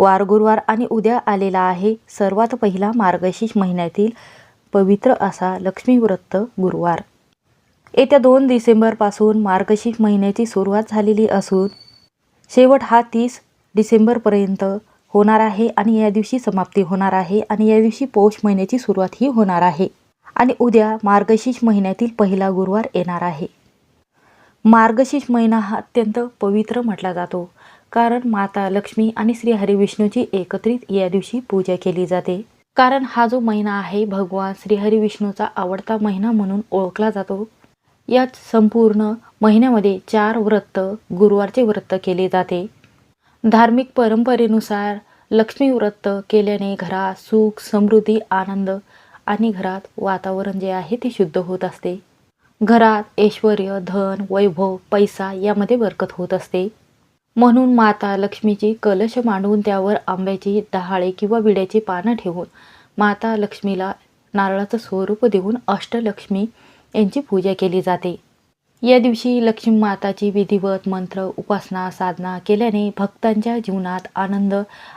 वार गुरुवार आणि उद्या आलेला आहे. सर्वात पहिला मार्गशीर्ष महिन्यातील पवित्र असा लक्ष्मीव्रत गुरुवार. येत्या दोन डिसेंबरपासून मार्गशीर्ष महिन्याची सुरुवात झालेली असून शेवट हा तीस डिसेंबरपर्यंत होणार आहे आणि या दिवशी समाप्ती होणार आहे आणि या दिवशी पौष महिन्याची सुरुवात ही होणार आहे आणि उद्या मार्गशीर्ष महिन्यातील पहिला गुरुवार येणार आहे. मार्गशीर्ष महिना हा अत्यंत पवित्र म्हटला जातो. कारण माता लक्ष्मी आणि श्री हरिविष्णूची एकत्रित या दिवशी पूजा केली जाते. कारण हा जो महिना आहे भगवान श्रीहरी विष्णूचा आवडता महिना म्हणून ओळखला जातो. यात संपूर्ण महिन्यामध्ये चार व्रत गुरुवारचे व्रत केले जाते. धार्मिक परंपरेनुसार लक्ष्मी व्रत केल्याने घरात सुख समृद्धी आनंद आणि घरात वातावरण जे आहे ते शुद्ध होत असते. घरात ऐश्वर धन वैभव पैसा यामध्ये बरकत होत असते. म्हणून माता लक्ष्मीची कलश मांडून त्यावर आंब्याची डहाळे किंवा विड्याची पानं ठेवून माता लक्ष्मीला नारळाचं स्वरूप देऊन अष्टलक्ष्मी यांची पूजा केली जाते. या दिवशी लक्ष्मी माताची विधिवत मंत्र उपासना साधना केल्याने भक्तांच्या जीवनात आनंद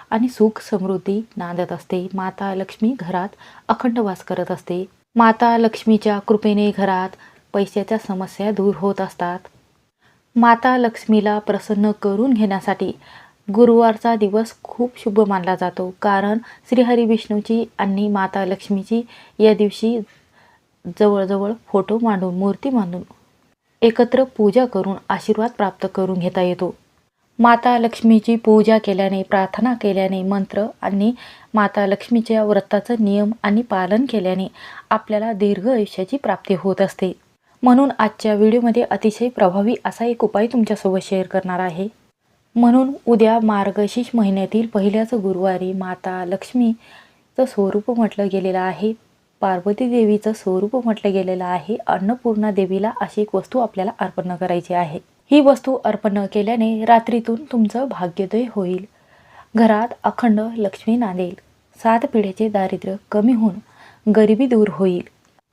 आणि सुख समृद्धी नांदत असते. माता लक्ष्मी घरात अखंड वास करत असते. माता लक्ष्मीच्या कृपेने घरात पैशाच्या समस्या दूर होत असतात. माता लक्ष्मीला प्रसन्न करून घेण्यासाठी गुरुवारचा दिवस खूप शुभ मानला जातो. कारण श्रीहरी विष्णूची आणि माता लक्ष्मीची या दिवशी जवळजवळ फोटो मांडून मूर्ती मांडून एकत्र पूजा करून आशीर्वाद प्राप्त करून घेता येतो. माता लक्ष्मीची पूजा केल्याने प्रार्थना केल्याने मंत्र आणि माता लक्ष्मीच्या व्रताचं नियम आणि पालन केल्याने आपल्याला दीर्घ आयुष्याची प्राप्ती होत असते. म्हणून आजच्या व्हिडिओमध्ये अतिशय प्रभावी असा एक उपाय तुमच्यासोबत शेअर करणार आहे. म्हणून उद्या मार्गशीर्ष महिन्यातील पहिल्याच गुरुवारी माता लक्ष्मीचं स्वरूप म्हटलं गेलेलं आहे. पार्वती देवीचं स्वरूप म्हटलं गेलेलं आहे. अन्नपूर्णा देवीला अशी एक वस्तू आपल्याला अर्पण करायची आहे. ही वस्तू अर्पण केल्याने रात्रीतून तुमचं भाग्योदय होईल. घरात अखंड लक्ष्मी नांदेल. सात पिढ्याचे दारिद्र्य कमी होऊन गरिबी दूर होईल.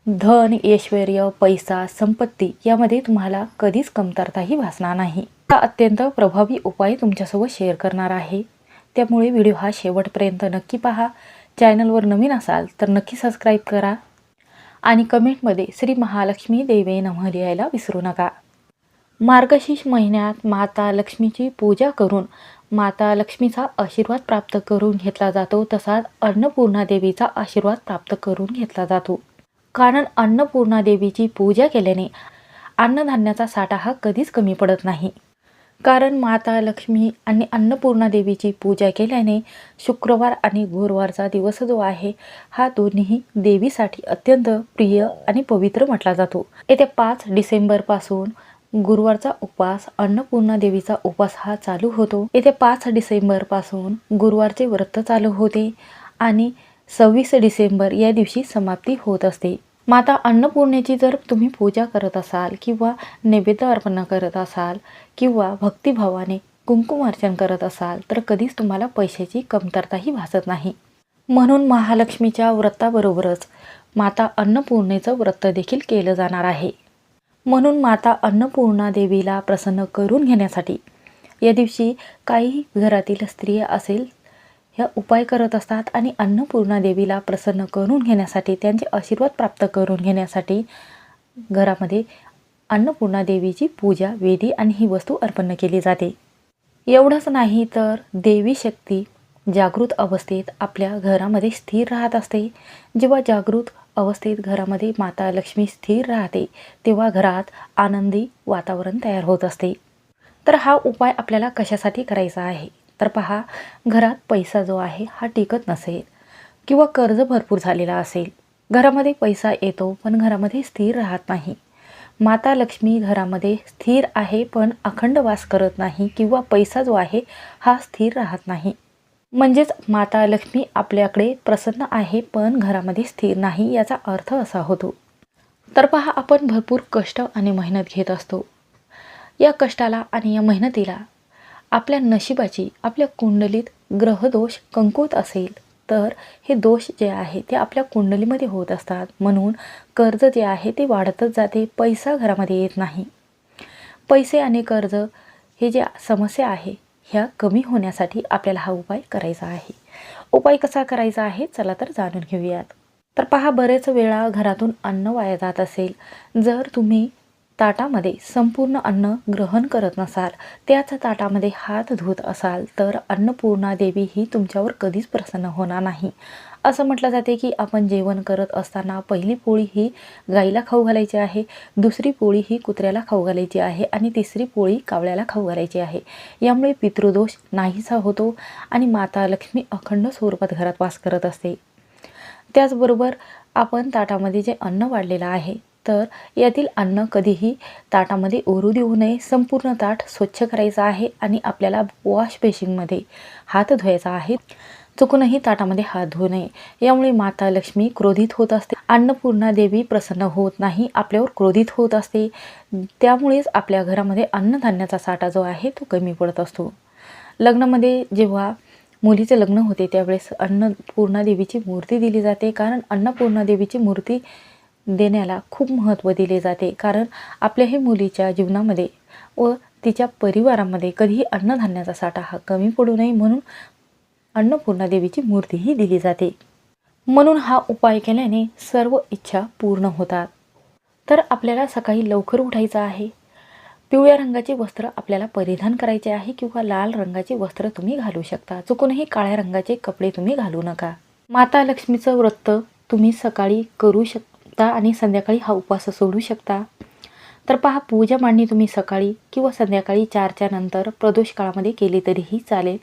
धन ऐश्वर पैसा संपत्ती यामध्ये तुम्हाला कधीच कमतरताही भासणार नाही. हा अत्यंत प्रभावी उपाय तुमच्यासोबत शेअर करणार आहे. त्यामुळे व्हिडिओ हा शेवटपर्यंत नक्की पहा. चॅनलवर नवीन असाल तर नक्की सबस्क्राईब करा. आणि कमेंटमध्ये श्री महालक्ष्मी देवे नमः लिहायला विसरू नका. मार्गशीर्ष महिन्यात माता लक्ष्मीची पूजा करून माता लक्ष्मीचा आशीर्वाद प्राप्त करून घेतला जातो. तसाच अन्नपूर्णा देवीचा आशीर्वाद प्राप्त करून घेतला जातो. कारण अन्नपूर्णा देवीची पूजा केल्याने अन्नधान्याचा साठा हा कधीच कमी पडत नाही. कारण माता लक्ष्मी आणि अन्नपूर्णा देवीची पूजा केल्याने शुक्रवार आणि गुरुवारचा दिवस जो आहे हा दोन्ही देवीसाठी अत्यंत प्रिय आणि पवित्र म्हटला जातो. येत्या पाच डिसेंबरपासून गुरुवारचा उपवास अन्नपूर्णा देवीचा उपवास हा चालू होतो. येत्या पाच डिसेंबरपासून गुरुवारचे व्रत चालू होते आणि सव्वीस डिसेंबर या दिवशी समाप्ती होत असते. माता अन्नपूर्णेची जर तुम्ही पूजा करत असाल किंवा नैवेद्य अर्पण करत असाल किंवा भक्तिभावाने कुंकुमार्चन करत असाल तर कधीच तुम्हाला पैशाची कमतरताही भासत नाही. म्हणून महालक्ष्मीच्या व्रताबरोबरच माता अन्नपूर्णेचं व्रत देखील केलं जाणार आहे. म्हणून माता अन्नपूर्णा देवीला प्रसन्न करून घेण्यासाठी या दिवशी काही घरातील स्त्रिया असेल या उपाय करत असतात आणि अन्नपूर्णा देवीला प्रसन्न करून घेण्यासाठी त्यांचे आशीर्वाद प्राप्त करून घेण्यासाठी घरामध्ये अन्नपूर्णा देवीची पूजा वेदी आणि ही वस्तू अर्पण केली जाते. एवढंच नाही तर देवी शक्ती जागृत अवस्थेत आपल्या घरामध्ये स्थिर राहत असते. जेव्हा जागृत अवस्थेत घरामध्ये माता लक्ष्मी स्थिर राहते तेव्हा घरात आनंदी वातावरण तयार होत असते. तर हा उपाय आपल्याला कशासाठी करायचा आहे? तर पहा घरात पैसा जो आहे हा टिकत नसेल किंवा कर्ज भरपूर झालेला असेल. घरामध्ये पैसा येतो पण घरामध्ये स्थिर राहत नाही. माता लक्ष्मी घरामध्ये स्थिर आहे पण अखंड वास करत नाही किंवा पैसा जो आहे हा स्थिर राहत नाही. म्हणजेच माता लक्ष्मी आपल्याकडे प्रसन्न आहे पण घरामध्ये स्थिर नाही याचा अर्थ असा होतो. तर पहा आपण भरपूर कष्ट आणि मेहनत घेत असतो. या कष्टाला आणि या मेहनतीला आपल्या नशिबाची आपल्या कुंडलीत ग्रहदोष कंकुत असेल तर हे दोष जे आहे ते आपल्या कुंडलीमध्ये होत असतात. म्हणून कर्ज जे आहे ते वाढतच जाते पैसा घरामध्ये येत नाही. पैसे आणि कर्ज हे जे समस्या आहे ह्या कमी होण्यासाठी आपल्याला हा उपाय करायचा आहे. उपाय कसा करायचा आहे? चला तर जाणून घेऊयात. तर पहा बरेच वेळा घरातून अन्न वाया जात असेल. जर तुम्ही ताटामध्ये संपूर्ण अन्न ग्रहण करत नसाल त्याच ताटामध्ये हात धुत असाल तर अन्नपूर्णा देवी ही तुमच्यावर कधीच प्रसन्न होणार नाही. असं म्हटलं जाते की आपण जेवण करत असताना पहिली पोळी ही गाईला खाऊ घालायची आहे दुसरी पोळी ही कुत्र्याला खाऊ घालायची आहे आणि तिसरी पोळी कावळ्याला खाऊ घालायची आहे. यामुळे पितृदोष नाहीसा होतो आणि माता लक्ष्मी अखंड स्वरूपात घरात वास करत असते. त्याचबरोबर आपण ताटामध्ये जे अन्न वाढलेलं आहे तर यातील अन्न कधीही ताटामध्ये ओरू देऊ नये. संपूर्ण ताट स्वच्छ करायचं आहे आणि आपल्याला वॉश बेसिनमध्ये हात धुवायचा आहे. चुकूनही ताटामध्ये हात धुवू नये. यामुळे माता लक्ष्मी क्रोधित होत असते. अन्नपूर्णा देवी प्रसन्न होत नाही आपल्यावर क्रोधित होत असते. त्यामुळेच आपल्या घरामध्ये अन्नधान्याचा साठा जो आहे तो कमी पडत असतो. लग्नामध्ये जेव्हा मुलीचे लग्न होते त्यावेळेस अन्नपूर्णा देवीची मूर्ती दिली जाते. कारण अन्नपूर्णा देवीची मूर्ती देण्याला खूप महत्त्व दिले जाते. कारण आपल्याही मुलीच्या जीवनामध्ये व तिच्या परिवारामध्ये कधीही अन्नधान्याचा साठा हा कमी पडू नये म्हणून अन्नपूर्णा देवीची मूर्तीही दिली जाते. म्हणून हा उपाय केल्याने सर्व इच्छा पूर्ण होतात. तर आपल्याला सकाळी लवकर उठायचं आहे. पिवळ्या रंगाचे वस्त्र आपल्याला परिधान करायचे आहे किंवा लाल रंगाचे वस्त्र तुम्ही घालू शकता. चुकूनही काळ्या रंगाचे कपडे तुम्ही घालू नका. माता लक्ष्मीचं व्रत तुम्ही सकाळी करू शकता आणि संध्याकाळी हा उपवास सोडू शकता. तर पहा पूजा मांडणी तुम्ही सकाळी किंवा संध्याकाळी चारच्या नंतर प्रदोष काळामध्ये केली तरीही चालेल.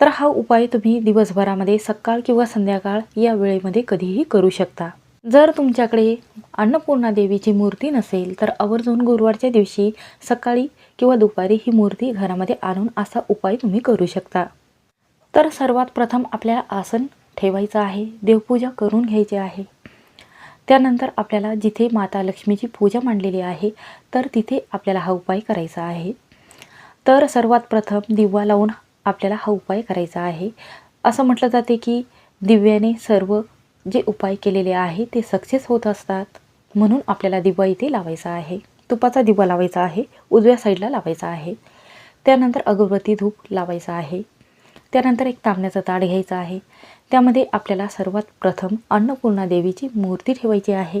तर हा उपाय तुम्ही दिवसभरामध्ये सकाळ किंवा संध्याकाळ या वेळेमध्ये कधीही करू शकता. जर तुमच्याकडे अन्नपूर्णा देवीची मूर्ती नसेल तर आवर्जून गुरुवारच्या दिवशी सकाळी किंवा दुपारी ही मूर्ती घरामध्ये आणून असा उपाय तुम्ही करू शकता. तर सर्वात प्रथम आपल्याला आसन ठेवायचं आहे देवपूजा करून घ्यायची आहे. त्यानंतर आपल्याला जिथे माता लक्ष्मीची पूजा मांडलेली आहे तर तिथे आपल्याला हा उपाय करायचा आहे. तर सर्वात प्रथम दिवा लावून आपल्याला हा उपाय करायचा आहे. असं म्हटलं जाते की दिव्याने सर्व जे उपाय केलेले आहे ते सक्सेस होत असतात म्हणून आपल्याला दिवा इथे लावायचा आहे. तुपाचा दिवा लावायचा आहे उजव्या साईडला लावायचा आहे. त्यानंतर अगरबत्ती धूप लावायचा आहे. त्यानंतर एक तांबण्याचा ताट घ्यायचा आहे. त्यामध्ये आपल्याला सर्वात प्रथम अन्नपूर्णा देवीची मूर्ती ठेवायची आहे.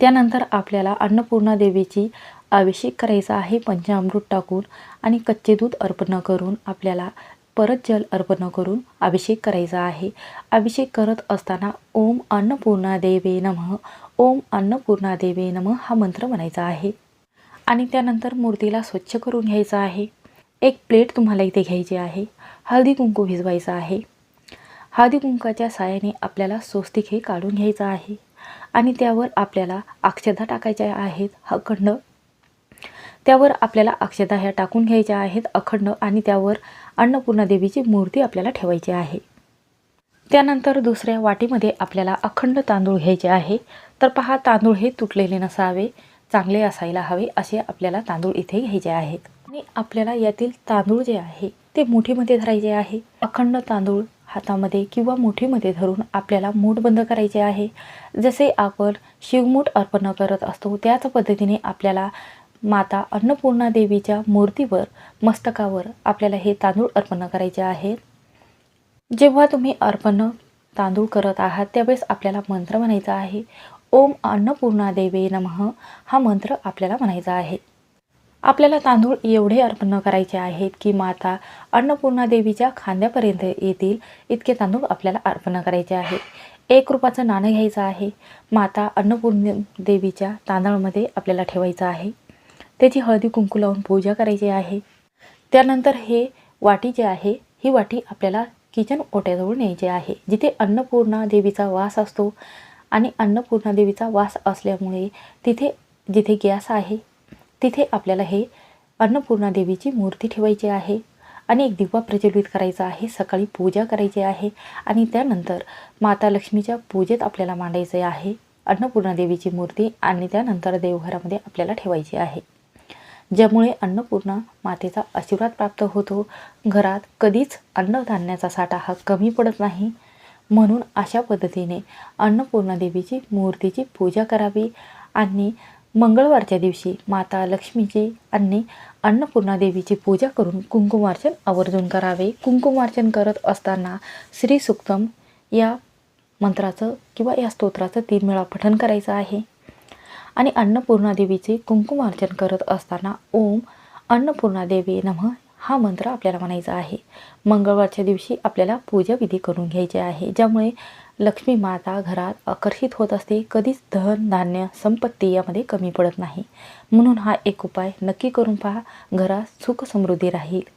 त्यानंतर आपल्याला अन्नपूर्णा देवीची अभिषेक करायचा आहे पंचामृत टाकून आणि कच्चे दूध अर्पण करून आपल्याला परत जल अर्पण करून अभिषेक करायचा आहे. अभिषेक करत असताना ओम अन्नपूर्णा देवे नमः ओम अन्नपूर्णा देवे नमः हा मंत्र म्हणायचा आहे. आणि त्यानंतर मूर्तीला स्वच्छ करून घ्यायचा आहे. एक प्लेट तुम्हाला इथे घ्यायची आहे. हळदी कुंकू भिजवायचं आहे. हळदी कुंकाच्या साहाय्याने आपल्याला स्वस्तिक हे काढून घ्यायचं आहे. आणि त्यावर आपल्याला अक्षदा टाकायच्या आहेत अखंड. त्यावर आपल्याला अक्षदा ह्या टाकून घ्यायच्या आहेत अखंड. आणि त्यावर अन्नपूर्णा देवीची मूर्ती आपल्याला ठेवायची आहे. त्यानंतर दुसऱ्या वाटीमध्ये आपल्याला अखंड तांदूळ घ्यायचे आहे. तर पहा तांदूळ हे तुटलेले नसावे चांगले असायला हवे असे आपल्याला तांदूळ इथे घ्यायचे आहेत. आणि आपल्याला यातील तांदूळ जे आहे ते मुठीमध्ये धरायचे आहे. अखंड तांदूळ हातामध्ये किंवा मुठीमध्ये धरून आपल्याला मूठ बंद करायचे आहे. जसे आपण शिवमूठ अर्पण करत असतो त्याच पद्धतीने आपल्याला माता अन्नपूर्णा देवीच्या मूर्तीवर मस्तकावर आपल्याला हे तांदूळ अर्पण करायचे आहेत जेव्हा तुम्ही अर्पण तांदूळ करत आहात त्यावेळेस आपल्याला मंत्र म्हणायचा आहे. ओम अन्नपूर्णा देवे नमः हा मंत्र आपल्याला म्हणायचा आहे. आपल्याला तांदूळ एवढे अर्पण करायचे आहेत की माता अन्नपूर्णा देवीच्या खांद्यापर्यंत येतील इतके तांदूळ आपल्याला अर्पण करायचे आहे. एक रुपयाचं नाणं घ्यायचं आहे. माता अन्नपूर्ण देवीच्या तांदळामध्ये आपल्याला ठेवायचं आहे. त्याची हळदी कुंकू लावून पूजा करायची आहे. त्यानंतर हे वाटी जे आहे ही वाटी आपल्याला किचन ओट्याजवळ न्यायची आहे. जिथे अन्नपूर्णा देवीचा वास असतो आणि अन्नपूर्णा देवीचा वास असल्यामुळे तिथे जिथे गॅस आहे तिथे आपल्याला हे अन्नपूर्णा देवीची मूर्ती ठेवायची आहे आणि एक दिवा प्रज्वलित करायचा आहे सकाळी पूजा करायची आहे आणि त्यानंतर माता लक्ष्मीच्या पूजेत आपल्याला मांडायचे आहे अन्नपूर्णा देवीची मूर्ती आणि त्यानंतर देवघरामध्ये आपल्याला ठेवायची आहे. ज्यामुळे अन्नपूर्णा मातेचा आशीर्वाद प्राप्त होतो. घरात कधीच अन्नधान्याचा साठा हा कमी पडत नाही. म्हणून अशा पद्धतीने अन्नपूर्णा देवीची मूर्तीची पूजा करावी आणि मंगळवारच्या दिवशी माता लक्ष्मीची आणि अन्नपूर्णा देवीची पूजा करून कुंकुमार्चन आवर्जून करावे. कुंकुमार्चन करत असताना श्री सुक्तम या मंत्राचं किंवा या स्तोत्राचं तीन वेळा पठण करायचं आहे. आणि अन्नपूर्णा देवीचे कुंकुमार्चन करत असताना ओम अन्नपूर्णा देवी नमः हा मंत्र आपल्याला म्हणायचा आहे. मंगळवारच्या दिवशी आपल्याला पूजाविधी करून घ्यायची आहे. ज्यामुळे लक्ष्मी माता घरात आकर्षित होत असते. कधीच धन धान्य संपत्ती यामध्ये कमी पडत नाही. म्हणून हा एक उपाय नक्की करून पहा. घरात सुख समृद्धी राहील.